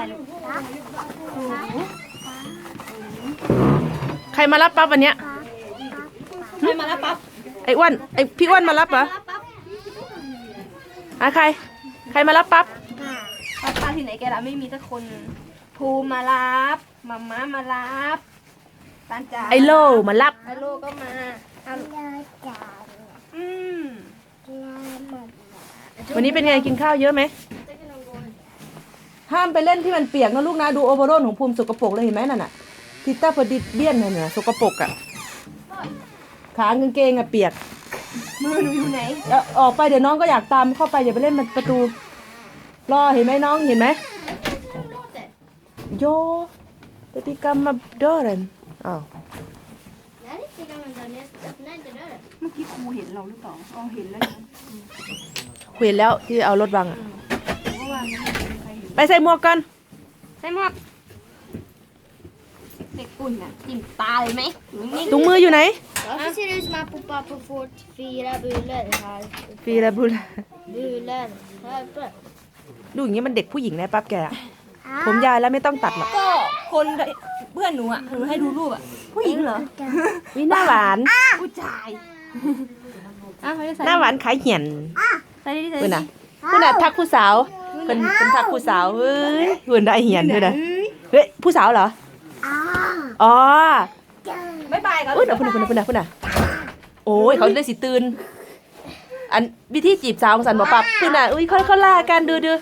อะไรลูกใครมารับปั๊บวันเนี้ยใครมาแล้วปั๊บไอ้อ้วนไอ้พี่อ้วนมารับเหรอปั๊บปั๊บอะใคร ใครมารับปั๊บปั๊บป้าที่ไหนแกล่ะไม่มีสักคนภูมิมารับมาม่ามารับปานจ๋าไอ้โลมารับไอโลก็มาเอาอืมวันนี้เป็นไงกินข้าวเยอะไหม ห้ามไปเล่นที่มันเปียกนะลูกนะดูโอเวอร์โรนของภูมิสกปรกเลยเห็นไหมนั่นน่ะทิต้าพอดิเบียนนั่นน่ะสกปรกอะขากางเกงอะเปียกมือหนูอยู่ไหนแล้วออกไปเดี๋ยวน้องก็อยากตามเข้าไปอย่าไปเล่นมันประตู รอเห็นไหมน้องเห็นไหมโยเดติกรรมมาเดอรันอ้าวเมื่อกี้ครูเห็นเราหรือเปล่าอ๋อเห็นแล้วนะเห็นแล้วที่เอารถบังอะเมื่อวาน ไม่มีใครเห็นไปใส่หมวกกันใส่หมวกเด็กปุ่นน่ะจิ้มตาเลยไหมอยู่นิ่งถุงมืออยู่ไหน Varför ser det ut som att Poppa på fort fyra bulor här? ฟีระบุล Bulor. Här uppe. ดูอย่างนี้มันเด็กผู้หญิงนะปั๊บแกอะผมยายแล้วไม่ต้องตัดหรอกก็คนเพื่อนหนูอะหนูให้ดูรูปอะ ผู้หญิงเหรอวิหน้าหวาน ผู้ชายอะเขาจะใส่หน้าหวานขายเหี่ยนใส่ดิใส่เพื่อนดิน่ะเพื่อนน่ะทักผู้สาว เป็นเป็นทักผู้สาวเฮ้ยเพื่อนได้เหี่ยนด้วยนะเฮ้ยผู้สาวเหรออ๋อบ๊ายบายก่อนอุ้ยเดี๋ยวพุ่นน่ะพุ่นน่ะพุ่นน่ะพุ่นน่ะโอ้ยเขาเลยสิตื่นอันวิธีจีบสาวของสันบอกปับเพื่อนน่ะอุ้ยเขาเขาล่ากันดูดู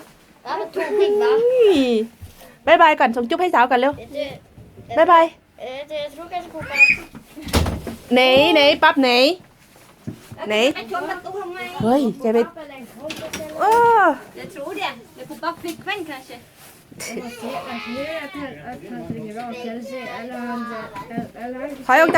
Det här var tokigt va? บายบายก่อนส่งจุ๊บให้สาวกันเร็ว Det, บายบาย eh, det, jag tror kanske Poppa... ไหนไหนปั๊บไหนไหนไอ้ชนประตูทำไมเฮ้ยแกไป Pappa eller en kompis eller... เออ Bara flickvän kanske? Har jag åkt